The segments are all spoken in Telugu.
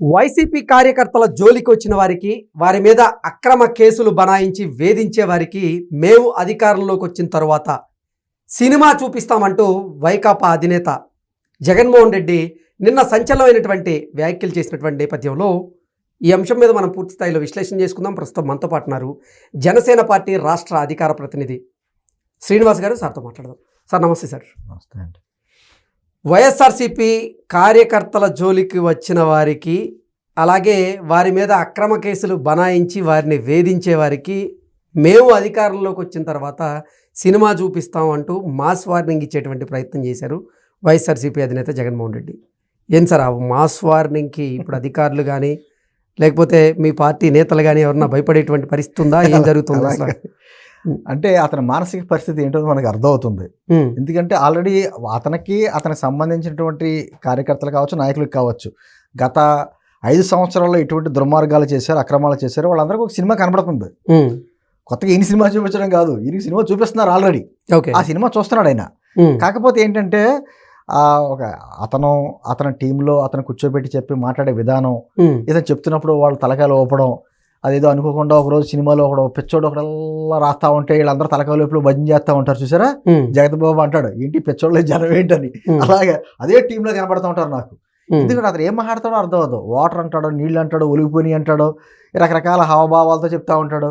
వైసీపీ కార్యకర్తల జోలికి వచ్చిన వారికి వారి మీద అక్రమ కేసులు బనాయించి వేధించే వారికి మేము అధికారంలోకి వచ్చిన తరువాత సినిమా చూపిస్తామంటూ వైకాపా అధినేత జగన్మోహన్ రెడ్డి నిన్న సంచలనమైనటువంటి వ్యాఖ్యలు చేసినటువంటి నేపథ్యంలో ఈ అంశం మీద మనం పూర్తి స్థాయిలో విశ్లేషణ చేసుకుందాం. ప్రస్తుతం మనతో పాటున్నారు జనసేన పార్టీ రాష్ట్ర అధికార ప్రతినిధి శ్రీనివాస్ గారు సార్తో మాట్లాడదాం. సార్ నమస్తే సార్. నమస్తే అండి. వైఎస్ఆర్సీపీ కార్యకర్తల జోలికి వచ్చిన వారికి అలాగే వారి మీద అక్రమ కేసులు బనాయించి వారిని వేధించే వారికి మేము అధికారంలోకి వచ్చిన తర్వాత సినిమా చూపిస్తాం అంటూ మాస్ వార్నింగ్ ఇచ్చేటువంటి ప్రయత్నం చేశారు వైఎస్ఆర్సీపీ అధినేత జగన్మోహన్ రెడ్డి. ఏం సార్ ఆ మాస్ వార్నింగ్కి ఇప్పుడు అధికారులు కానీ లేకపోతే మీ పార్టీ నేతలు కానీ ఎవరన్నా భయపడేటువంటి పరిస్థితి ఉందా? ఏం జరుగుతుంది అసలు. అంటే అతని మానసిక పరిస్థితి ఏంటో మనకు అర్థమవుతుంది. ఎందుకంటే ఆల్రెడీ అతనికి అతనికి సంబంధించినటువంటి కార్యకర్తలు కావచ్చు నాయకులకు కావచ్చు గత ఐదు సంవత్సరాల్లో ఎటువంటి దుర్మార్గాలు చేశారు అక్రమాలు చేశారు వాళ్ళందరికీ ఒక సినిమా కనబడుతుంది. కొత్తగా ఈయన సినిమా చూపించడం కాదు ఈయన సినిమా చూపిస్తున్నారు ఆల్రెడీ. ఓకే. ఆ సినిమా చూస్తున్నాడు ఆయన. కాకపోతే ఏంటంటే ఆ ఒక అతను అతని టీంలో అతను కూర్చోబెట్టి చెప్పి మాట్లాడే విధానం ఇతను చెప్తున్నప్పుడు వాళ్ళు తలకాయలు ఊపడం అదేదో అనుకోకుండా ఒకరోజు సినిమాలో ఒకడు పిచ్చోడు ఒకడల్లా రాస్తా ఉంటే వీళ్ళందరూ తలకాయలు ఇప్పుడు భజన చేస్తా ఉంటారు చూసారా? జగత్ బాబు అంటాడు ఏంటి పిచ్చోళ్ళే జనం ఏంటని? అలాగే అదే టీంలో కనబడుతూ ఉంటారు నాకు. ఎందుకంటే అతను ఏం మాట్లాడతాడో అర్థం అవ్వదు. వాటర్ అంటాడు నీళ్ళు అంటాడు ఒలిగిపోయి అంటాడు రకరకాల హావభావాలతో చెప్తా ఉంటాడు.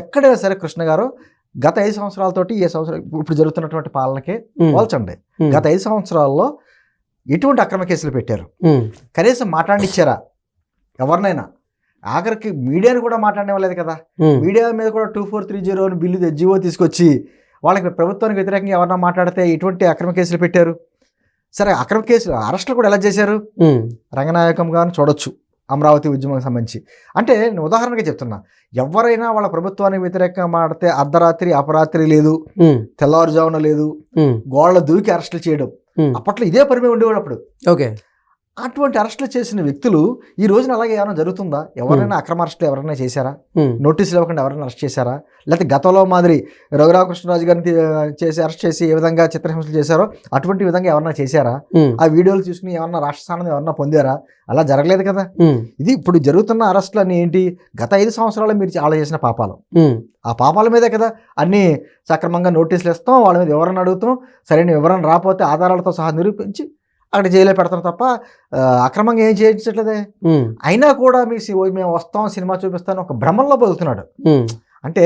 ఎక్కడైనా సరే కృష్ణ గారు గత ఐదు సంవత్సరాలతోటి ఏ సంవత్సరం ఇప్పుడు జరుగుతున్నటువంటి పాలనకి పోల్చండి. గత ఐదు సంవత్సరాల్లో ఎటువంటి అక్రమ కేసులు పెట్టారు? కనీసం మాట్లాడిచ్చారా? ఎవరినైనా? ఆఖరికి మీడియాని కూడా మాట్లాడనివ్వలేదు కదా. మీడియా మీద కూడా two four three zero bill GO తీసుకొచ్చి వాళ్ళకి ప్రభుత్వానికి వ్యతిరేకంగా ఎవరన్నా మాట్లాడితే ఎటువంటి అక్రమ కేసులు పెట్టారు? సరే అక్రమ కేసులు అరెస్టులు కూడా ఎలా చేశారు? ఉమ్, రంగనాయకం గారిని చూడొచ్చు అమరావతి ఉద్యమానికి సంబంధించి. అంటే నేను ఉదాహరణగా చెప్తున్నా ఎవరైనా వాళ్ళ ప్రభుత్వానికి వ్యతిరేకంగా మాడితే అర్ధరాత్రి అపరాత్రి లేదు తెల్లవారుజామున లేదు గోళ్ళ దూకి అరెస్టులు చేయడం. అప్పట్లో ఇదే పని మీద ఉండేవాడు అప్పుడు. ఓకే. అటువంటి అరెస్టులు చేసిన వ్యక్తులు ఈ రోజున అలాగే ఏమైనా జరుగుతుందా? ఎవరైనా అక్రమ అరెస్టులు ఎవరైనా చేశారా? నోటీసులు ఇవ్వకుండా ఎవరైనా అరెస్ట్ చేశారా? లేకపోతే గతంలో మాదిరి రఘురామకృష్ణరాజు గారిని చేసి అరెస్ట్ చేసి ఏ విధంగా చిత్రహింసలు చేశారో? అటువంటి విధంగా ఎవరైనా చేశారా? ఆ వీడియోలు చూసుకుని ఏమన్నా రాష్ట్ర స్థానం ఎవరన్నా పొందారా? అలా జరగలేదు కదా. ఇది ఇప్పుడు జరుగుతున్న అరెస్టులు అన్నీ ఏంటి? గత ఐదు సంవత్సరాలు మీరు చాలా చేసిన పాపాలు. ఆ పాపాల మీదే కదా అన్నీ సక్రమంగా నోటీసులు ఇస్తాం వాళ్ళ మీద వివరణ అడుగుతాం సరైన వివరణ రాకపోతే ఆధారాలతో సహా నిరూపించి అక్కడ జైల్లో పెడతాం తప్ప అక్రమంగా ఏం చేయించట్లేదే? అయినా కూడా మీ మేము వస్తాం సినిమా చూపిస్తాను ఒక భ్రమంలో బతుకుతున్నాడు అంటే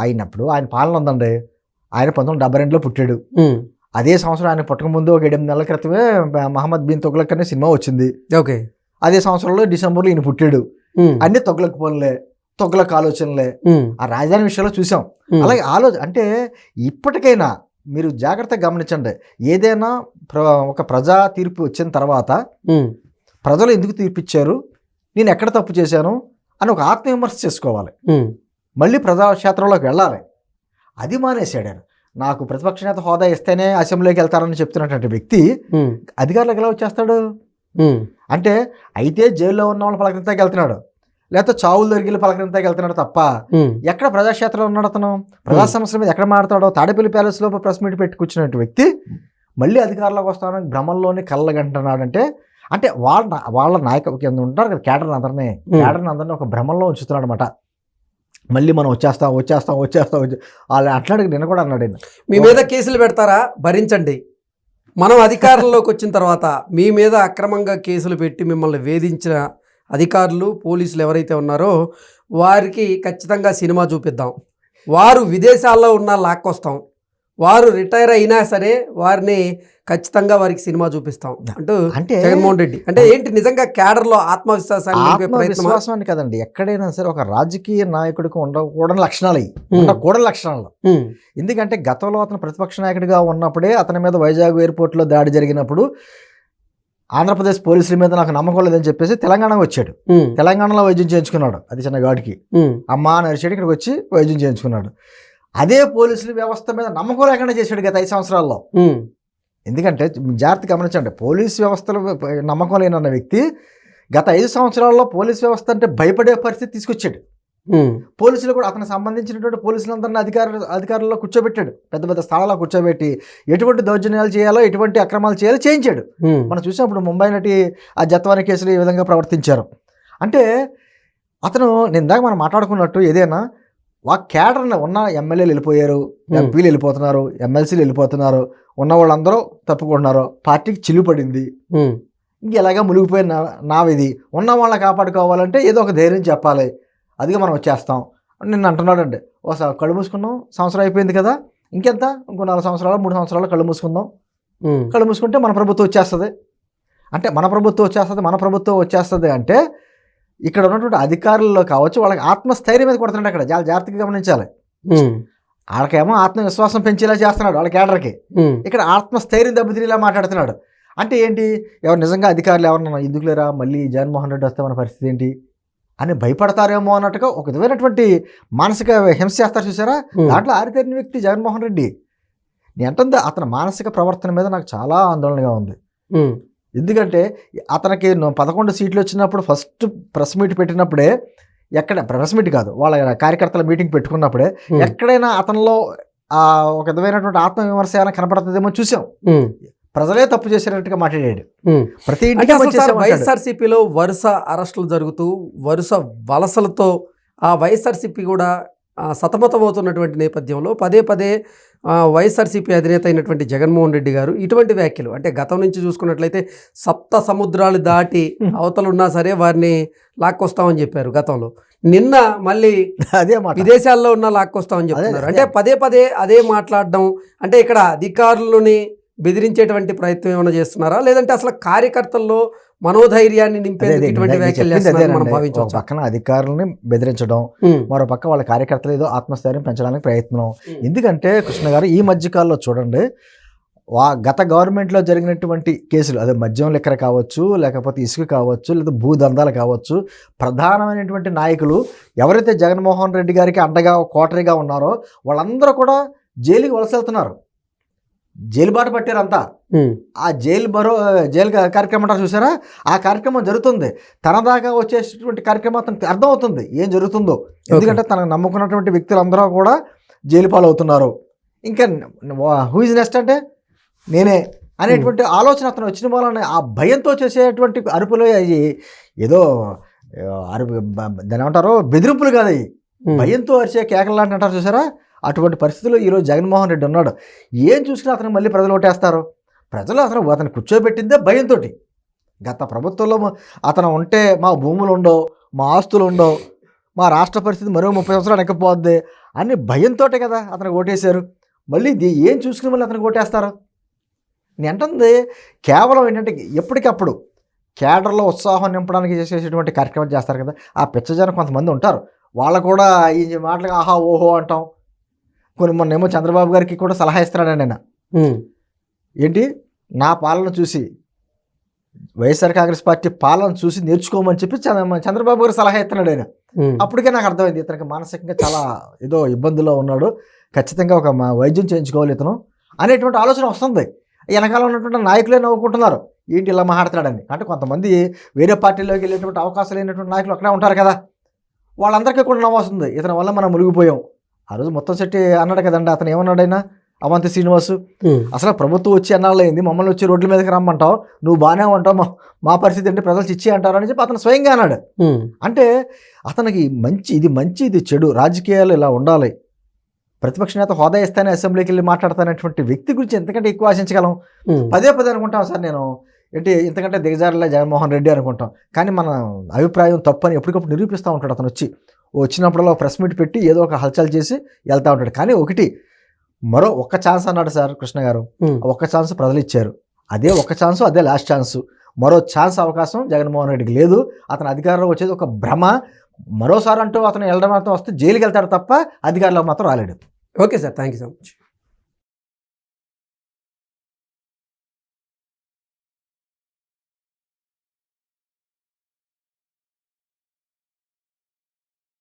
ఆయనప్పుడు ఆయన పాలన ఉందండి. ఆయన పంతొమ్మిది వందల డెబ్బై రెండులో పుట్టాడు. అదే సంవత్సరం ఆయన పుట్టక ముందు ఒక ఎనిమిది నెలల క్రితమే మహమ్మద్ బిన్ తొగ్లక్ అనే సినిమా వచ్చింది. ఓకే. అదే సంవత్సరంలో డిసెంబర్లో ఈయన పుట్టాడు. అన్ని తొగ్లక్ పనులే తొగ్లక్ ఆలోచనలే. ఆ రాజధాని విషయంలో చూసాం. అలాగే ఆలోచన అంటే ఇప్పటికైనా మీరు జాగ్రత్తగా గమనించండి. ఏదైనా ప్ర ఒక ప్రజా తీర్పు వచ్చిన తర్వాత ప్రజలు ఎందుకు తీర్పు ఇచ్చారు నేను ఎక్కడ తప్పు చేశాను? అని ఒక ఆత్మవిమర్శ చేసుకోవాలి. మళ్ళీ ప్రజాక్షేత్రంలోకి వెళ్ళాలి. అది మానేశాడు ఆయన. నాకు ప్రతిపక్ష నేత హోదా ఇస్తేనే అసెంబ్లీకి వెళ్తారని చెప్తున్నటువంటి వ్యక్తి అధికారులకు ఎలా వచ్చేస్తాడు? అంటే అయితే జైల్లో ఉన్న వాళ్ళు పలకరింతాకి వెళ్తున్నాడు. లేకపోతే చావులు దొరికి పలకరింతాకి వెళ్తున్నాడు తప్ప ఎక్కడ ప్రజాక్షేత్రంలో ఉన్నాడు అతను? ప్రజా సమస్యల మీద ఎక్కడ మాట్లాడతాడో? తాడేపల్లి ప్యాలెస్లో ప్రెస్ మీట్ పెట్టి వ్యక్తి మళ్ళీ అధికారంలోకి వస్తానని భ్రమంలోని కళ్ళగంటున్నాడంటే అంటే వాళ్ళ వాళ్ళ నాయక కింద ఉంటారు కదా కేడర్ని అందరినీ. కేడర్ని అందరినీ ఒక భ్రమంలో ఉంచుతున్నాడు అనమాట మళ్ళీ మనం వచ్చేస్తాం వచ్చేస్తాం వచ్చేస్తాం వచ్చే వాళ్ళు అట్లాడికి నిన్న కూడా అన్నాడు. మీ మీద కేసులు పెడతారా? భరించండి. మనం అధికారంలోకి వచ్చిన తర్వాత మీ మీద అక్రమంగా కేసులు పెట్టి మిమ్మల్ని వేధించిన అధికారులు పోలీసులు ఎవరైతే ఉన్నారో వారికి ఖచ్చితంగా సినిమా చూపిద్దాం. వారు విదేశాల్లో ఉన్న లాక్కొస్తాం. వారు రిటైర్ అయినా సరే వారిని ఖచ్చితంగా వారికి సినిమా చూపిస్తాం. అంటూ అంటే జగన్మోహన్ రెడ్డి. అంటే ఏంటి నిజంగా క్యాడర్లో ఆత్మవిశ్వాసాన్ని కదండి. ఎక్కడైనా సరే ఒక రాజకీయ నాయకుడికి ఉండకూడని లక్షణాలు ఉమ్, ఉండకూడని లక్షణాలు. ఎందుకంటే గతంలో అతను ప్రతిపక్ష నాయకుడిగా ఉన్నప్పుడే అతని మీద వైజాగ్ ఎయిర్పోర్ట్లో దాడి జరిగినప్పుడు ఆంధ్రప్రదేశ్ పోలీసుల మీద నాకు నమ్మకం లేదని చెప్పేసి తెలంగాణ వచ్చాడు. తెలంగాణలో వైద్యం చేయించుకున్నాడు అది చిన్న గాడికి. అమ్మా నరిచాడు ఇక్కడికి వచ్చి వైద్యం చేయించుకున్నాడు. అదే పోలీసుల వ్యవస్థ మీద నమ్మకం లేకుండా చేశాడు గత ఐదు సంవత్సరాల్లో. ఎందుకంటే జాగ్రత్త గమనించండి పోలీస్ వ్యవస్థలో నమ్మకం లేనన్న వ్యక్తి గత ఐదు సంవత్సరాల్లో పోలీస్ వ్యవస్థ అంటే భయపడే పరిస్థితి తీసుకొచ్చాడు. పోలీసులు కూడా అతనికి సంబంధించినటువంటి పోలీసులందరినీ అధికారులు అధికారుల్లో కూర్చోబెట్టాడు. పెద్ద పెద్ద స్థలాల్లో కూర్చోబెట్టి ఎటువంటి దౌర్జన్యాలు చేయాలో ఎటువంటి అక్రమాలు చేయాలో చేయించాడు. మనం చూసినప్పుడు ముంబై నటి ఆ జత్వాని కేసులు ఈ విధంగా ప్రవర్తించారు. అంటే అతను నేను ఇందాక మనం మాట్లాడుకున్నట్టు ఏదైనా ఆ కేడర్ని ఉన్న ఎమ్మెల్యేలు వెళ్ళిపోయారు. ఎంపీలు వెళ్ళిపోతున్నారు ఎమ్మెల్సీలు వెళ్ళిపోతున్నారు ఉన్న వాళ్ళందరూ తప్పుకుంటున్నారు పార్టీకి చిల్లు పడింది. ఇంక ఎలాగా మునిగిపోయిన నావిది. ఉన్న వాళ్ళని కాపాడుకోవాలంటే ఏదో ఒక ధైర్యం చెప్పాలి. అదిగా మనం వచ్చేస్తాం. నిన్ను అంటున్నాడండి ఒకసారి కళ్ళు మూసుకున్నాం సంవత్సరం అయిపోయింది కదా ఇంకెంత? ఇంకో నాలుగు సంవత్సరాలు మూడు సంవత్సరాలు కళ్ళు మూసుకుందాం. కళ్ళు మూసుకుంటే మన ప్రభుత్వం వచ్చేస్తుంది. అంటే మన ప్రభుత్వం వచ్చేస్తుంది మన ప్రభుత్వం వచ్చేస్తుంది అంటే ఇక్కడ ఉన్నటువంటి అధికారుల్లో కావచ్చు వాళ్ళకి ఆత్మస్థైర్యం మీద కొడుతున్నాడు అక్కడ చాలా జాగ్రత్తగా గమనించాలి. వాళ్ళకేమో ఆత్మవిశ్వాసం పెంచేలా చేస్తున్నాడు వాళ్ళ కేడర్కి ఇక్కడ ఆత్మస్థైర్యం దెబ్బతినేలా మాట్లాడుతున్నాడు. అంటే ఏంటి? ఎవరు నిజంగా అధికారులు ఎవరన్నా ఎందుకు లేరా? మళ్ళీ జగన్మోహన్ రెడ్డి వస్తే మన పరిస్థితి ఏంటి? అని భయపడతారేమో అన్నట్టుగా ఒక విధమైనటువంటి మానసిక హింస చేస్తారు చూసారా దాంట్లో ఆరితేరిన వ్యక్తి జగన్మోహన్ రెడ్డి. నేను అంటుంది అతని మానసిక ప్రవర్తన మీద నాకు చాలా ఆందోళనగా ఉంది. ఎందుకంటే అతనికి పదకొండు సీట్లు వచ్చినప్పుడు ఫస్ట్ ప్రెస్ మీట్ పెట్టినప్పుడే ఎక్కడ ప్రెస్ మీట్ కాదు వాళ్ళ కార్యకర్తల మీటింగ్ పెట్టుకున్నప్పుడే ఎక్కడైనా అతనిలో ఒక విధమైనటువంటి ఆత్మవిమర్శ ఏమైనా కనపడుతుందేమో చూసాం. ప్రజలే తప్పు చేసినట్టుగా మాట్లాడాడు. ప్రతి. వైఎస్ఆర్సీపీలో వరుస అరెస్టులు జరుగుతూ వరుస వలసలతో ఆ వైఎస్ఆర్సీపీ కూడా సతమతమవుతున్నటువంటి నేపథ్యంలో పదే పదే వైఎస్ఆర్సీపీ అధినేత అయినటువంటి జగన్మోహన్ రెడ్డి గారు ఇటువంటి వ్యాఖ్యలు అంటే గతం నుంచి చూసుకున్నట్లయితే సప్త సముద్రాలు దాటి అవతలు ఉన్నా సరే వారిని లాక్కొస్తామని చెప్పారు గతంలో నిన్న మళ్ళీ అదే మాట విదేశాల్లో ఉన్న లాక్కొస్తామని చెప్తున్నారు. అంటే పదే పదే అదే మాట్లాడడం అంటే ఇక్కడ అధికారులని బెదిరించేటువంటి ప్రయత్నం ఏమైనా చేస్తున్నారా? లేదంటే అసలు కార్యకర్తల్లో మనోధైర్యాన్ని మనం భావించవచ్చు? పక్కన అధికారులని బెదిరించడం మరో పక్క వాళ్ళ కార్యకర్తలు ఏదో ఆత్మస్థైర్యం పెంచడానికి ప్రయత్నం. ఎందుకంటే కృష్ణ గారు ఈ మధ్యకాలంలో చూడండి వా గత గవర్నమెంట్లో జరిగినటువంటి కేసులు అదే మద్యం లెక్కర కావచ్చు లేకపోతే ఇసుక కావచ్చు లేదా భూదందాలు కావచ్చు ప్రధానమైనటువంటి నాయకులు ఎవరైతే జగన్మోహన్ రెడ్డి గారికి అండగా కోటరీగా ఉన్నారో వాళ్ళందరూ కూడా జైలుకి వలస వెళ్తున్నారు. జైలు బాట పట్టారు అంతా ఆ జైలు బరో జైలు కార్యక్రమం అంటారు చూసారా? ఆ కార్యక్రమం జరుగుతుంది. తన దాకా వచ్చేటటువంటి కార్యక్రమం అతనికి అర్థమవుతుంది. ఏం జరుగుతుందో. ఎందుకంటే తనకు నమ్ముకున్నటువంటి వ్యక్తులందరూ కూడా జైలు పాలవుతున్నారు. ఇంకా హూ ఇస్ నెక్స్ట్ అంటే నేనే అనేటువంటి ఆలోచన అతను వచ్చిన వలన ఆ భయంతో చేసేటువంటి అరుపులు అవి ఏదో అరుపు దాని ఏమంటారు బెదిరింపులు కాదు అవి. భయంతో అరిచే కేకలు లాంటి అంటారు చూసారా? అటువంటి పరిస్థితుల్లో ఈరోజు జగన్మోహన్ రెడ్డి ఉన్నాడు. ఏం చూసినా అతను మళ్ళీ ప్రజలు ఓటేస్తారు? ప్రజలు అతను అతను కూర్చోబెట్టిందే భయంతో గత ప్రభుత్వంలో అతను ఉంటే మా భూములు ఉండవు మా ఆస్తులు ఉండవు మా రాష్ట్ర పరిస్థితి మరో ముప్పై సంవత్సరాలు ఎక్కపోద్ది అని భయంతో కదా అతను ఓటేశారు. మళ్ళీ ఇది ఏం చూసుకుని మళ్ళీ అతనికి ఓటేస్తారు? నేను కేవలం ఏంటంటే ఎప్పటికప్పుడు కేడర్లో ఉత్సాహం నింపడానికి చేసేటువంటి కార్యక్రమం చేస్తారు కదా. ఆ పిచ్చజనం కొంతమంది ఉంటారు. వాళ్ళు కూడా ఈ మాటలు ఆహా ఓహో అంటాం. కొన్ని మొన్నేమో చంద్రబాబు గారికి కూడా సలహా ఇస్తున్నాడండి ఆయన. ఏంటి? నా పాలన చూసి వైఎస్ఆర్ కాంగ్రెస్ పార్టీ పాలన చూసి నేర్చుకోమని చెప్పి చంద్ర- చంద్రబాబు గారు సలహా ఇస్తున్నాడు ఆయన. అప్పటికే నాకు అర్థమైంది ఇతనికి మానసికంగా చాలా ఏదో ఇబ్బందుల్లో ఉన్నాడు. ఖచ్చితంగా ఒక వైద్యం చేయించుకోవాలి ఇతను అనేటువంటి ఆలోచన వస్తుంది. వెనకాల ఉన్నటువంటి నాయకులే నవ్వుకుంటున్నారు. ఏంటి ఇలా మాట్లాడుతున్నాడని? అంటే కొంతమంది వేరే పార్టీలోకి వెళ్ళేటువంటి అవకాశాలు లేనటువంటి నాయకులు అక్కడే ఉంటారు కదా. వాళ్ళందరికీ కూడా నవ్వు వస్తుంది. ఇతని వల్ల మనం మునిగిపోయాం. ఆ రోజు మొత్తం సెట్టి అన్నాడు కదండి. అతను ఏమన్నాడైనా? అవంతి శ్రీనివాసు అసలు ప్రభుత్వం వచ్చి అన్నాళ్ళైంది మమ్మల్ని వచ్చి రోడ్ల మీదకి రమ్మంటావు నువ్వు బాగానే ఉంటావు మా పరిస్థితి అంటే ప్రజలు చిచ్చి అంటారు అని చెప్పి అతను స్వయంగా అన్నాడు. అంటే అతనికి మంచి ఇది మంచి ఇది చెడు రాజకీయాలు ఇలా ఉండాలి. ప్రతిపక్ష నేత హోదా ఇస్తానే అసెంబ్లీకి వెళ్ళి మాట్లాడతానటువంటి వ్యక్తి గురించి ఎంతకంటే ఎక్కువ ఆశించగలం. పదే పదే అనుకుంటాం సార్ నేను. ఏంటి ఇంతకంటే దిగజారులే జగన్మోహన్ రెడ్డి అనుకుంటాం. కానీ మన అభిప్రాయం తప్పని ఎప్పటికప్పుడు నిరూపిస్తూ ఉంటాడు అతను వచ్చి. వచ్చినప్పుడల్లా ప్రెస్ మీట్ పెట్టి ఏదో ఒక హల్చల్ చేసి వెళ్తూ ఉంటాడు. కానీ ఒకటి మరో ఒక్క ఛాన్స్ అన్నాడు సార్ కృష్ణ గారు. ఒక్క ఛాన్స్ ప్రజలు ఇచ్చారు. అదే ఒక్క ఛాన్స్ అదే లాస్ట్ ఛాన్స్. మరో ఛాన్స్ అవకాశం జగన్మోహన్ రెడ్డికి లేదు. అతను అధికారంలో వచ్చేది ఒక భ్రమ. మరోసారి అంటూ అతను వెళ్ళడం మాత్రం వస్తే జైలుకి వెళ్తాడు తప్ప అధికారంలోకి మాత్రం రాలేడు. Okay sir thank you so much.